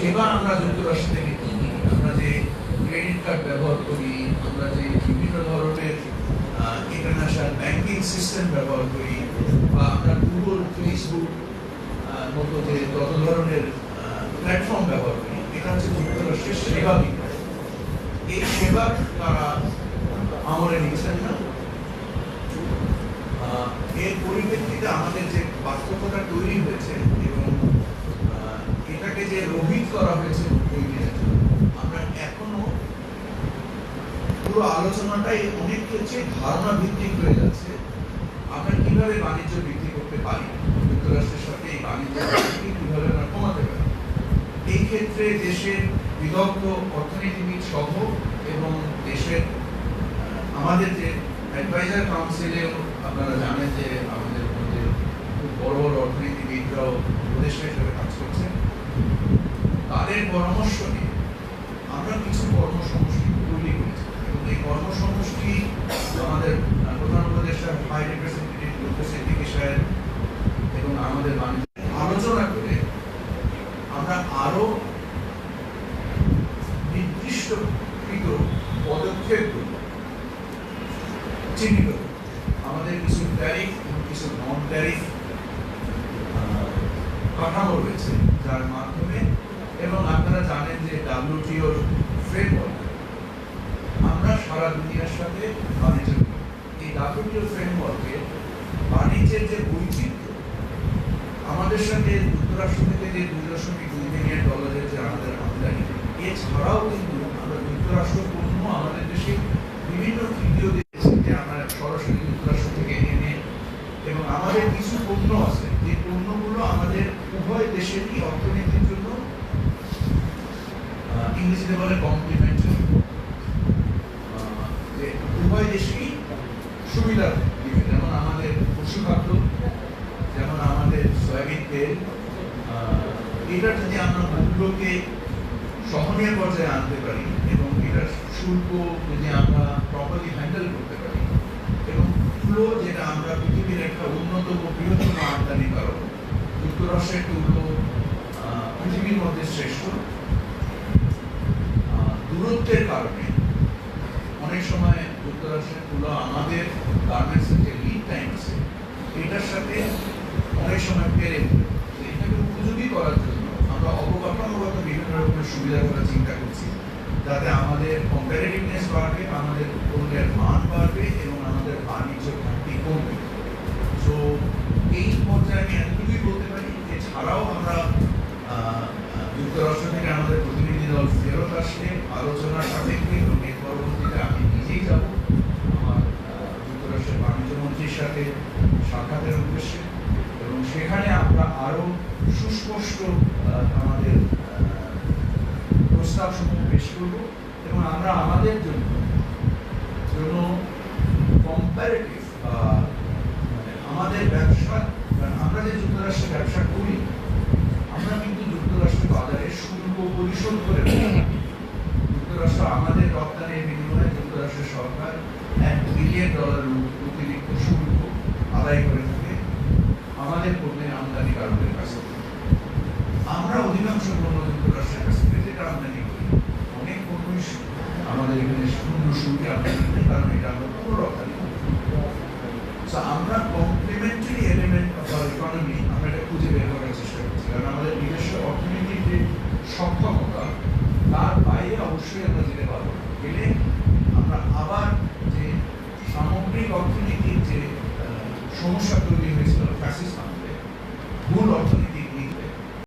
সেবা আমরা যুক্তরাষ্ট্র থেকে কিনি। আমরা যে ক্রেডিট কার্ড ব্যবহার করি, আমরা যে বিভিন্ন ধরনের ইন্টারন্যাশনাল ব্যাংকিং সিস্টেম ব্যবহার করি, বা আমরা গুগল ফেসবুক মতো যে যত ধরনের প্ল্যাটফর্ম ব্যবহার করি, এটা হচ্ছে যুক্তরাষ্ট্রের সেবা বিজ্ঞান এই সেবা তারা আমলে নিচ্ছেন না। এর পরিপ্রেক্ষিতে আমাদের যে পার্থক্যটা তৈরি হয়েছে এবং যে রোহিত করা হয়েছে আমরা এখনও পুরো আলোচনাটাই অনেক ক্ষেত্রে ধারণা ভিত্তিক হয়ে যাচ্ছে। আমরা কীভাবে বাণিজ্য বৃদ্ধি করতে পারি? যুক্তরাষ্ট্রের সাথে এই বাণিজ্য কীভাবে আমরা কমাতে পারি? এই ক্ষেত্রে দেশের বিদগ্ধ অর্থনীতিবিদ সহ এবং দেশের আমাদের যে অ্যাডভাইজার কাউন্সিলেও আপনারা জানেন যে আমাদের মধ্যে খুব বড় বড় অর্থনীতিবিদরাও উপদেষ্টা হিসেবে কাজ করছেন আমরা কিছু কর্মসমষ্টি তৈরি করেছি এবং এই কর্মসমষ্টি আমাদের প্রধান উপদেষ্টা হাই রিপ্রেজেন্টেটিভ এবং আমাদের আলোচনা করে আমরা আরও নির্দিষ্টকৃত পদক্ষেপগুলো চিহ্নিত। আমাদের কিছু ট্যারিফ এবং কিছু নন ট্যারিফ কাঠামো রয়েছে, যার মাধ্যমে এবং আপনারা জানেন যে ডাব্লিউটিওর ফ্রেমওয়ার্ক আমরা সারা দুনিয়ার সাথে বাণিজ্য। এই ডাব্লিউটিও ফ্রেমওয়ার্কে বাণিজ্যের যে বৈচিত্র্য, আমাদের সাথে যুক্তরাষ্ট্র থেকে যে দুই দশমিক দুই মিলিয়ন ডলারের যে আমাদের আমদানি, এছাড়াও কিন্তু আমরা যুক্তরাষ্ট্র পণ্য আমাদের দেশে বিভিন্ন তৃতীয় দেশ থেকে আমরা সরাসরি যুক্তরাষ্ট্র থেকে এনে, এবং আমাদের কিছু পণ্য আছে, যে পণ্যগুলো আমাদের উভয় দেশেরই অর্থনীতির জন্য ইংরেজিতে বলে কমপ্লিমেন্টারি যে উভয় দেশেই সুবিধা দিবে যেমন আমাদের পশুখাদ্য যেমন আমাদের সয়াবিন তেল এটা যদি আমরা মূল্যকে সহনীয় পর্যায়ে আনতে পারি এবং এটার শুল্ক যদি আমরা প্রপারলি হ্যান্ডেল করতে পারি, এবং তুলো যেটা আমরা পৃথিবীর একটা উন্নত ও বৃহত্তম আমদানি কারক, যুক্তরাষ্ট্রের তুলো পৃথিবীর মধ্যে শ্রেষ্ঠ দূরত্বের কারণে। অনেক সময় যুক্তরাষ্ট্রের তুলো আমাদের গার্মেন্টসের যে লিড টাইম আছে এটার সাথে অনেক সময় পেরে এটাকে উপযোগী করার জন্য আমরা অবকাঠামোগত বিভিন্ন রকমের সুবিধার কথা চিন্তা করছি। যাতে আমাদের কম্পারেটিভনেস বাড়বে, আমাদের পণ্যের মান বাড়বে এবং আমাদের বাণিজ্য আসলে আলোচনার সাপেক্ষে এবং এর পরবর্তীতে আমি নিজেই যাব। আমার যুক্তরাষ্ট্রের বাণিজ্য মন্ত্রীর সাথে সাক্ষাতের উদ্দেশ্যে এবং সেখানে আমরা আরও সুস্পষ্ট আমাদের প্রস্তাব সমূহ পেশ করব এবং আমরা আমাদের জন্য জন্য কম্পারেটিভ আমাদের ব্যবসা কারণ আমরা যে যুক্তরাষ্ট্রে ব্যবসা করি আমরা কিন্তু যুক্তরাষ্ট্র বাজারে শুল্ক পরিশোধ করে থাকি। যুক্তরাষ্ট্র আমাদের রপ্তানির বিনিময়ে যুক্তরাষ্ট্রের সরকার এক বিলিয়ন ডলার অতিরিক্ত শুল্ক আদায় করে থাকে, আমাদের পণ্যের আমদানিকারকের কাছ থেকে। আমরা অধিকাংশ পণ্য যুক্তরাষ্ট্রের কাছ থেকে যেটা আমদানি করি, অনেক পণ্যই আমাদের এখানে শূন্য শুল্কে আমদানি করি কারণ এটা আমরা